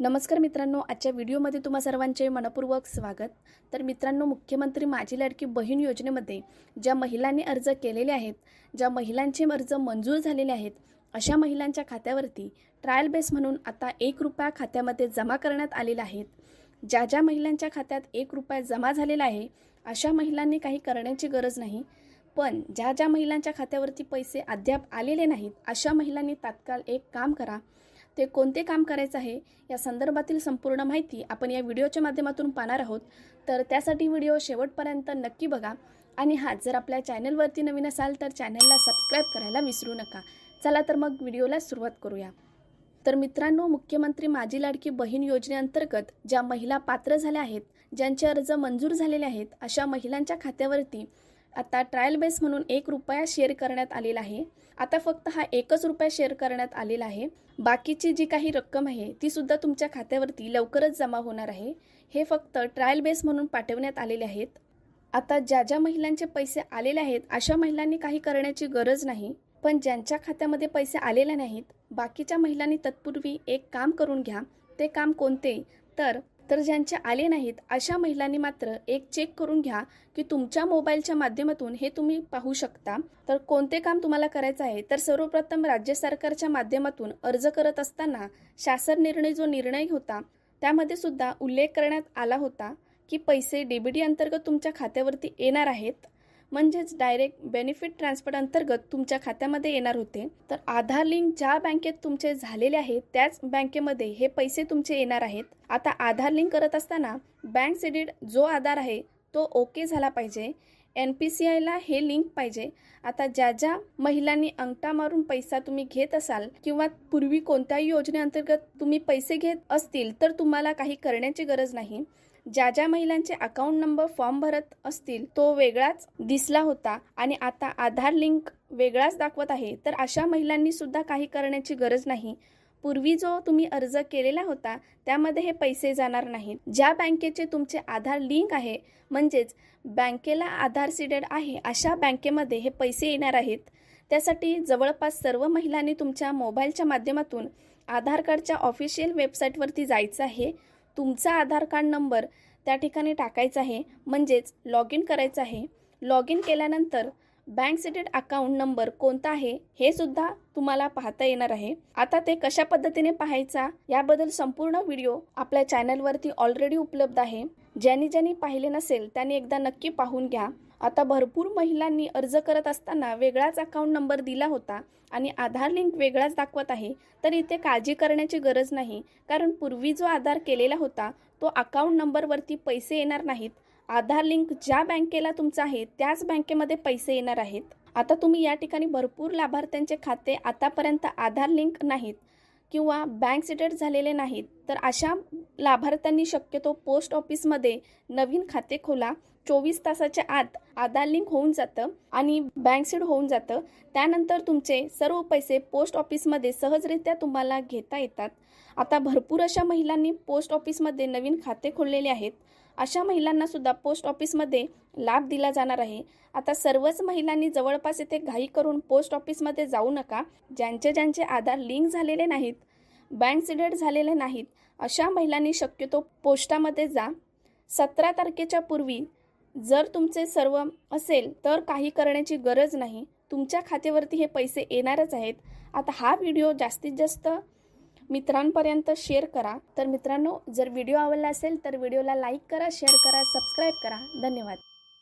नमस्कार मित्रांनो आजच्या व्हिडिओमध्ये तुम्हा सर्वांचे मनपूर्वक स्वागत. तर मित्रांनो मुख्यमंत्री माझी लाडकी बहीण योजनेमध्ये ज्या महिलांनी अर्ज केलेले आहेत ज्या महिलांचे अर्ज मंजूर झालेले आहेत अशा महिलांच्या खात्यावरती ट्रायल बेस म्हणून आता एक रुपया खात्यामध्ये जमा करण्यात आलेला आहेत ज्या ज्या महिलांच्या खात्यात एक रुपया जमा झालेला आहे अशा महिलांनी काही करण्याची गरज नाही. पण ज्या ज्या महिलांच्या खात्यावरती पैसे अद्याप आलेले नाहीत अशा महिलांनी तात्काळ एक काम करा. ते कोणते काम करायचं आहे या संदर्भातील संपूर्ण माहिती आपण या व्हिडिओच्या माध्यमातून पाहणार आहोत. तर त्यासाठी व्हिडिओ शेवटपर्यंत नक्की बघा. आणि हा जर आपल्या चॅनलवरती नवीन असाल तर चॅनलला सबस्क्राईब करायला विसरू नका. चला तर मग व्हिडिओला सुरुवात करूया. तर मित्रांनो मुख्यमंत्री माझी लाडकी बहीण योजनेअंतर्गत ज्या महिला पात्र झाल्या आहेत ज्यांचे अर्ज मंजूर झालेले आहेत अशा महिलांच्या खात्यावरती आता ट्रायल बेस म्हणून एक रुपया शेअर करण्यात आलेला आहे. आता फक्त हा एकच रुपया शेअर करण्यात आलेला आहे. बाकीची जी काही रक्कम आहे ती सुद्धा तुमच्या खात्यावरती लवकरच जमा होणार आहे. हे फक्त ट्रायल बेस म्हणून पाठवण्यात आलेले आहेत. आता ज्या ज्या महिलांचे पैसे आलेले आहेत अशा महिलांनी काही करण्याची गरज नाही. पण ज्यांच्या खात्यामध्ये पैसे आलेले नाहीत बाकीच्या महिलांनी तत्पूर्वी एक काम करून घ्या. ते काम कोणते? तर तर ज्यांचे आले नाहीत अशा महिलांनी मात्र एक चेक करून घ्या की तुमच्या मोबाईलच्या माध्यमातून हे तुम्ही पाहू शकता. तर कोणते काम तुम्हाला करायचं आहे? तर सर्वप्रथम राज्य सरकारच्या माध्यमातून अर्ज करत असताना शासन निर्णय जो निर्णय होता त्यामध्ये सुद्धा उल्लेख करण्यात आला होता की पैसे डीबीटी अंतर्गत तुमच्या खात्यावरती येणार आहेत. म्हणजेच डायरेक्ट बेनिफिट ट्रान्सफर अंतर्गत तुमच्या खात्यामध्ये येणार होते. तर आधार लिंक ज्या बँकेत तुमचे झालेले आहे त्याच बँकेमध्ये हे पैसे तुमचे येणार आहेत. आता आधार लिंक करत असताना बँक सिडीड जो आधार आहे तो ओके झाला पाहिजे. एन पी सी आयला हे लिंक पाहिजे. आता ज्या ज्या महिलांनी अंगठा मारून पैसा तुम्ही घेत असाल किंवा पूर्वी कोणत्याही योजनेअंतर्गत तुम्ही पैसे घेत असतील तर तुम्हाला काही करण्याची गरज नाही. ज्या ज्या महिलांचे अकाउंट नंबर फॉर्म भरत असतील तो वेगळाच दिसला होता. आणि आता आधार लिंक वेगळाच दाखवत आहे. तर अशा महिलांनी सुद्धा काही करण्याची गरज नाही. पूर्वी जो तुम्ही अर्ज केलेला होता त्यामध्ये हे पैसे जाणार नाहीत. ज्या बँकेचे तुमचे आधार लिंक आहे म्हणजेच बँकेला आधार सीडेड आहे अशा बँकेमध्ये हे पैसे येणार आहेत. त्यासाठी जवळपास सर्व महिलांनी तुमच्या मोबाईलच्या माध्यमातून आधार कार्डच्या ऑफिशियल वेबसाईटवरती जायचं आहे. तुमचा आधार कार्ड नंबर त्या ठिकाणी टाकायचा आहे. म्हणजेच लॉग इन करायचं आहे. लॉग इन केल्यानंतर बँक सिटेड अकाउंट नंबर कोणता आहे हे सुद्धा तुम्हाला पाहता येणार आहे. आता ते कशा पद्धतीने पाहायचा याबद्दल संपूर्ण व्हिडिओ आपल्या चॅनलवरती ऑलरेडी उपलब्ध आहे. ज्यांनी ज्यांनी पाहिले नसेल त्यांनी एकदा नक्की पाहून घ्या. आता भरपूर महिलांनी अर्ज करत असताना वेगळाच अकाउंट नंबर दिला होता आणि आधार लिंक वेगळाच दाखवत आहे तर इथे काळजी करण्याची गरज नाही. कारण पूर्वी जो आधार केलेला होता तो अकाउंट नंबरवरती पैसे येणार नाहीत. आधार लिंक ज्या बँकेला तुमचं आहे त्याच बँकेमध्ये पैसे येणार आहेत. आता तुम्ही या ठिकाणी भरपूर लाभार्थ्यांचे खाते आतापर्यंत आधार लिंक नाहीत किंवा बँक सिटेड झालेले नाहीत तर अशा लाभार्थ्यांनी शक्यतो पोस्ट ऑफिसमध्ये नवीन खाते खोला. चोवीस तासाच्या आत आधार लिंक होऊन जातं आणि बँक सीड होऊन जातं. त्यानंतर तुमचे सर्व पैसे पोस्ट ऑफिसमध्ये सहजरित्या तुम्हाला घेता येतात. आता भरपूर अशा महिलांनी पोस्ट ऑफिसमध्ये नवीन खाते खोललेले आहेत. अशा महिलांना सुद्धा पोस्ट ऑफिसमध्ये लाभ दिला जाणार आहे. आता सर्वच महिलांनी जवळपास येथे घाई करून पोस्ट ऑफिसमध्ये जाऊ नका. ज्यांचे ज्यांचे आधार लिंक झालेले नाहीत बँक सिडेड झालेले नाहीत अशा महिलांनी शक्यतो पोस्टामध्ये जा. सतरा तारखेच्या पूर्वी जर तुमचे सर्व असेल तर काही करण्याची गरज नाही. तुमच्या खात्यावरती हे पैसे येणारच आहेत. आता हा व्हिडिओ जास्तीत जास्त मित्रांपर्यंत शेअर करा. तर मित्रांनो जर व्हिडिओ आवडला असेल तर व्हिडिओला लाईक करा शेअर करा सबस्क्राईब करा. धन्यवाद.